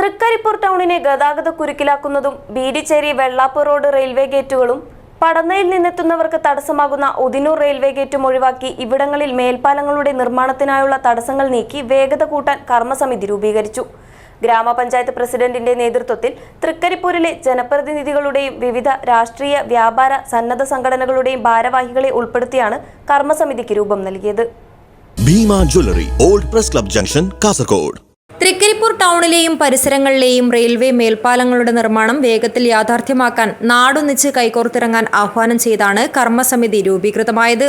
തൃക്കരിപ്പൂർ ടൗണിനെ ഗതാഗത കുരുക്കിലാക്കുന്നതും ബീരിച്ചേരി വെള്ളാപ്പൂർ റോഡ് റെയിൽവേ ഗേറ്റുകളും പടന്നയിൽ നിന്നെത്തുന്നവർക്ക് തടസ്സമാകുന്ന ഒതിനൂർ റെയിൽവേ ഗേറ്റും ഒഴിവാക്കി ഇവിടങ്ങളിൽ മേൽപ്പാലങ്ങളുടെ നിർമ്മാണത്തിനായുള്ള തടസ്സങ്ങൾ നീക്കി വേഗത കൂട്ടാൻ കർമ്മസമിതി രൂപീകരിച്ചു. ഗ്രാമപഞ്ചായത്ത് പ്രസിഡന്റിന്റെ നേതൃത്വത്തിൽ തൃക്കരിപ്പൂരിലെ ജനപ്രതിനിധികളുടെയും വിവിധ രാഷ്ട്രീയ വ്യാപാര സന്നദ്ധ സംഘടനകളുടെയും ഭാരവാഹികളെ ഉൾപ്പെടുത്തിയാണ് കർമ്മസമിതിക്ക് രൂപം നൽകിയത്. Bhima jewellery old press club junction Kasaragod. Trikaripur ടൗണിലെയും പരിസരങ്ങളിലെയും റെയിൽവേ മേൽപ്പാലങ്ങളുടെ നിർമ്മാണം വേഗത്തിൽ യാഥാർത്ഥ്യമാക്കാൻ നാടൊന്നിച്ച് കൈകോർത്തിറങ്ങാൻ ആഹ്വാനം ചെയ്താണ് കർമ്മസമിതി രൂപീകൃതമായത്.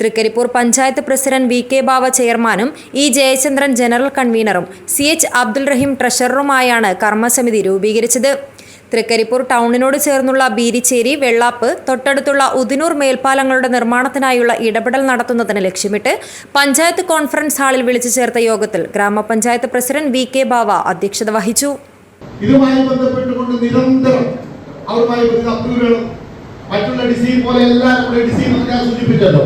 Trikaripur panchayat president V K Bava ചെയർമാനും ഇ ജയചന്ദ്രൻ ജനറൽ കൺവീനറും സി എച്ച് അബ്ദുൽ റഹീം ട്രഷററുമായാണ് കർമ്മസമിതി രൂപീകരിച്ചത്. തൃക്കരിപ്പൂർ ടൗണിനോട് ചേർന്നുള്ള ബീരിച്ചേരി വെള്ളാപ്പ് തൊട്ടടുത്തുള്ള ഉദിനൂർ മേൽപ്പാലങ്ങളുടെ നിർമ്മാണത്തിനായുള്ള ഇടപെടൽ നടത്തുന്നതിന് ലക്ഷ്യമിട്ട് പഞ്ചായത്ത് കോൺഫറൻസ് ഹാളിൽ വിളിച്ചു ചേർത്ത യോഗത്തിൽ ഗ്രാമപഞ്ചായത്ത് പ്രസിഡന്റ് വി കെ ബാവ അധ്യക്ഷത വഹിച്ചു. ഇതുമായി ബന്ധപ്പെട്ടുകൊണ്ട് നിരന്തരം അവരുമായി വരുന്ന അപ്രൂവുകളും മറ്റുള്ള ഡിസൈൻ പോലെ എല്ലാം കൂടെ ഡിസൈൻ ഞാൻ സൂചിപ്പിച്ചല്ലോ.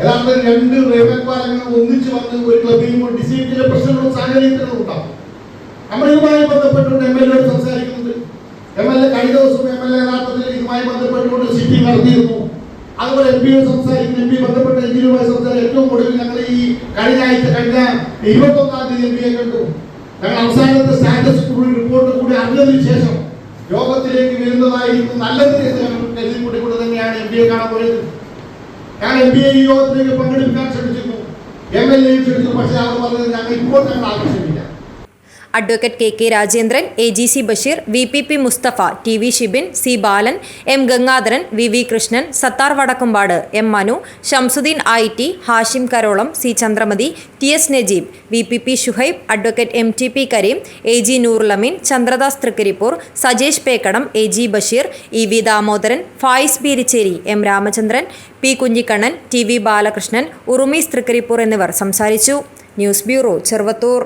ഏതാണ്ട് രണ്ട് റെയിൽവേ പാലങ്ങൾ ഒന്നിച്ച് വന്ന് ഒരു ക്ലബ് ചില പ്രശ്നങ്ങളും സാഹചര്യങ്ങളും ഉണ്ടാകും നമ്മൾ ഇതുമായി ബന്ധപ്പെട്ടുകൊണ്ട് എം എൽ എ എ കഴിഞ്ഞ ദിവസം എം എൽ എ ഇതുമായി ബന്ധപ്പെട്ടുകൊണ്ട് സിറ്റിംഗ് നടത്തിയിരുന്നു. അതുപോലെ എം സംസാരിക്കുന്ന എം പി ബന്ധപ്പെട്ട എഞ്ചിനുമായി സംസാരിക്കും ഏറ്റവും കൂടുതൽ ഞങ്ങൾ ഈ കഴിഞ്ഞ ആഴ്ച കഴിഞ്ഞ ഇരുപത്തൊന്നാം തീയതി എം പിയെ കണ്ടു. ഞങ്ങൾ അവസാനത്തെ സ്റ്റാറ്റസ് റിപ്പോർട്ട് കൂടി അറിഞ്ഞതിന് ശേഷം യോഗത്തിലേക്ക് വരുന്നതായിരിക്കും നല്ലത് കരുതി കൂട്ടിക്കൊണ്ട് തന്നെയാണ് എം പിയെ കാണാൻ പോയത്. ഞാൻ എം പിയെ ഈ യോഗത്തിലേക്ക് പങ്കെടുക്കാൻ ശ്രമിച്ചിരുന്നു. എം എൽ എയും ശ്രമിച്ചു പക്ഷേ അവർ പറഞ്ഞത് ഞങ്ങൾ ഇപ്പോൾ ഞങ്ങൾ ആവശ്യമില്ല advocate K K Rajendran A G C Basheer V P P Mustafa T V Shibin C Balan M Gangadharan V V Krishnan Sathar Vadakkumpad M Manu Shamsuddin I T Hashim Karolam C Chandramathi T S Najeeb V P P Shuhaib advocate M T P Kareem A G Noorulameen Chandradas Trikaripur Sajesh Pekkadam A G Basheer E V Damodaran Fayis Beericheri M Ramachandran P Kunhikannan T V Balakrishnan Urumees Trikaripur എന്നിവർ സംസാരിച്ചു. News bureau Cheruvathur.